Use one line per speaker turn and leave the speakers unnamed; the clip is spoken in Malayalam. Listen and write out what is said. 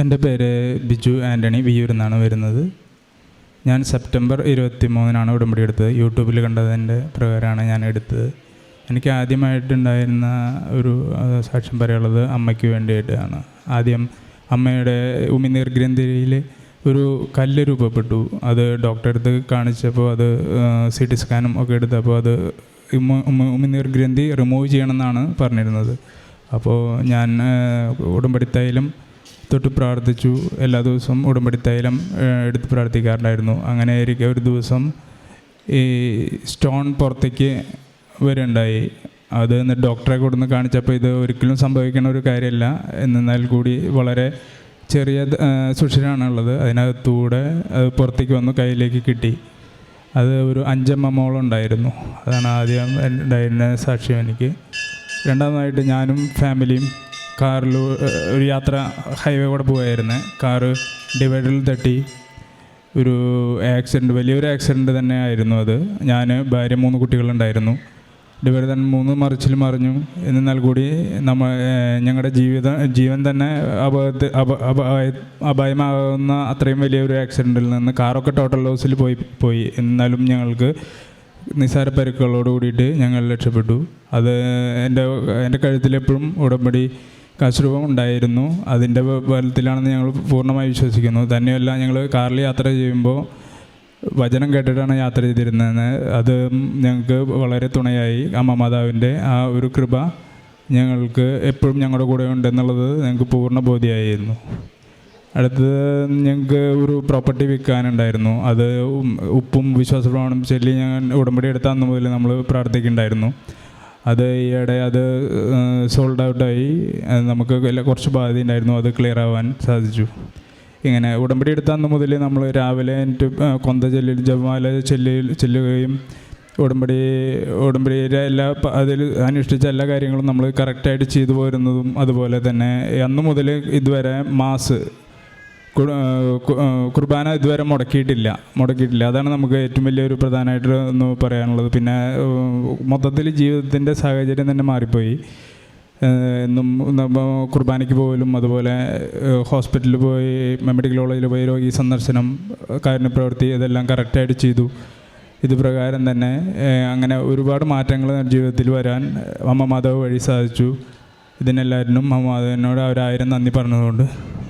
എന്റെ പേര് ബിജു ആന്റണി വിയൂരിൽ നിന്നാണ് വരുന്നത്. ഞാൻ സെപ്റ്റംബർ ഇരുപത്തി മൂന്നിനാണ് ഉടമ്പടി എടുത്തത്. യൂട്യൂബിൽ കണ്ടതിന്റെ പ്രകാരമാണ് ഞാൻ എടുത്തത്. എനിക്ക് ആദ്യമായിട്ടുണ്ടായിരുന്ന ഒരു സാക്ഷ്യം പറയാനുള്ളത് അമ്മയ്ക്ക് വേണ്ടിയിട്ടാണ്. ആദ്യം അമ്മയുടെ ഉമിനീർ ഗ്രന്ഥിയിൽ ഒരു കല്ല് രൂപപ്പെട്ടു. അത് ഡോക്ടറെ അടുത്ത് കാണിച്ചപ്പോൾ അത് സി ടി സ്കാനും ഒക്കെ എടുത്തപ്പോൾ അത് ഉമിനീർ ഗ്രന്ഥി റിമൂവ് ചെയ്യണമെന്നാണ് പറഞ്ഞിരുന്നത്. അപ്പോൾ ഞാൻ ഉടമ്പടിത്തായാലും തൊട്ട് പ്രാർത്ഥിച്ചു. എല്ലാ ദിവസവും ഉടമ്പടി തൈലം എടുത്ത് പ്രാർത്ഥിക്കാറുണ്ടായിരുന്നു. അങ്ങനെ ഇരിക്കെ ഒരു ദിവസം ഈ സ്റ്റോൺ പുറത്തേക്ക് വരുണ്ടായി. അത് ഡോക്ടറെ കൊടുന്ന് കാണിച്ചപ്പോൾ ഇത് ഒരിക്കലും സംഭവിക്കുന്ന ഒരു കാര്യമല്ല എന്നാൽ കൂടി വളരെ ചെറിയ സുഷിരാണുള്ളത്. അതിനകത്തൂടെ അത് പുറത്തേക്ക് വന്നു കയ്യിലേക്ക് കിട്ടി. അത് ഒരു അഞ്ചമ്മ ഉണ്ടായിരുന്നു അതാണ് ആദ്യം ഉണ്ടായിരുന്ന സാക്ഷ്യം എനിക്ക്. രണ്ടാമതായിട്ട് ഞാനും ഫാമിലിയും കാറിൽ ഒരു യാത്ര ഹൈവേ കൂടെ പോവായിരുന്നു. കാറ് ഡിവൈഡറിൽ തട്ടി. ഒരു ആക്സിഡന്റ് വലിയൊരു ആക്സിഡന്റ് തന്നെ ആയിരുന്നു അത്. ഞാൻ ഭാര്യ മൂന്ന് കുട്ടികളുണ്ടായിരുന്നു. ഡിവൈഡർ തന്നെ മൂന്ന് മറിച്ചിൽ മറിഞ്ഞു. എന്നാൽ കൂടി നമ്മ ഞങ്ങളുടെ ജീവിതം ജീവൻ തന്നെ അപകടത്തിൽ അപ അപായ- അപായമാകുന്ന അത്രയും വലിയൊരു ആക്സിഡന്റിൽ നിന്ന് കാറൊക്കെ ടോട്ടൽ ലോസിൽ പോയി പോയി. എന്നാലും ഞങ്ങൾക്ക് നിസ്സാര പരിക്കുകളോട് കൂടിയിട്ട് ഞങ്ങൾ രക്ഷപ്പെട്ടു. അത് എന്റെ എന്റെ കഴുത്തിലെപ്പോഴും ഉടമ്പടി കാശുരൂപം ഉണ്ടായിരുന്നു അതിന്റെ ബലത്തിലാണെന്ന് ഞങ്ങൾ പൂർണമായി വിശ്വസിക്കുന്നു. തന്നെയല്ല ഞങ്ങൾ കാറിൽ യാത്ര ചെയ്യുമ്പോൾ വചനം കേട്ടിട്ടാണ് യാത്ര ചെയ്തിരുന്നത് അത് ഞങ്ങൾക്ക് വളരെ തുണയായി. അമ്മ മാതാവിന്റെ ആ ഒരു കൃപ ഞങ്ങൾക്ക് എപ്പോഴും ഞങ്ങളുടെ കൂടെ ഉണ്ടെന്നുള്ളത് ഞങ്ങൾക്ക് പൂർണ ബോധ്യമായിരുന്നു. അടുത്തത് ഞങ്ങൾക്ക് ഒരു പ്രോപ്പർട്ടി വിൽക്കാനുണ്ടായിരുന്നു. അത് ഉപ്പും വിശ്വാസപ്രമാണം ചൊല്ലി ഞാൻ ഉടമ്പടി എടുത്ത അന്ന് മുതൽ നമ്മൾ പ്രാർത്ഥിക്കുന്നുണ്ടായിരുന്നു. അത് ഈയിടെ അത് സോൾഡ് ഔട്ടായി നമുക്ക് കുറച്ച് ബാധ്യത ഉണ്ടായിരുന്നു. അത് ക്ലിയർ ആവാൻ സാധിച്ചു. ഇങ്ങനെ ഉടമ്പടി എടുത്ത അന്ന് മുതൽ നമ്മൾ രാവിലെ എന്റെ കൊന്ത ചെല്ലിൽ ജപമാല ചെല്ലി ചെല്ലുകയും ഉടമ്പടി ഉടമ്പടിയിലെ എല്ലാ അതിൽ അനുഷ്ഠിച്ച എല്ലാ കാര്യങ്ങളും നമ്മൾ കറക്റ്റായിട്ട് ചെയ്തു പോരുന്നതും അതുപോലെ തന്നെ. അന്ന് മുതൽ ഇതുവരെ മാസ് കുർബാന ഇതുവരെ മുടക്കിയിട്ടില്ല. മുടക്കിയിട്ടില്ല. അതാണ് നമുക്ക് ഏറ്റവും വലിയൊരു പ്രധാനമായിട്ട് ഒന്ന് പറയാനുള്ളത്. പിന്നെ മൊത്തത്തിൽ ജീവിതത്തിന്റെ സാഹചര്യം തന്നെ മാറിപ്പോയി. എന്നും കുർബാനയ്ക്ക് പോകലും അതുപോലെ ഹോസ്പിറ്റലിൽ പോയി മെഡിക്കൽ കോളേജിൽ പോയി രോഗി സന്ദർശനം കാരുണ്യ പ്രവൃത്തി ഇതെല്ലാം കറക്റ്റായിട്ട് ചെയ്തു. ഇത് പ്രകാരം തന്നെ അങ്ങനെ ഒരുപാട് മാറ്റങ്ങൾ ജീവിതത്തിൽ വരാൻ അമ്മ മാതാവ് വഴി സാധിച്ചു. ഇതിനെല്ലാവരിനും അമ്മ മാതാവിനോട് അവരായിരം നന്ദി പറഞ്ഞതുകൊണ്ട്.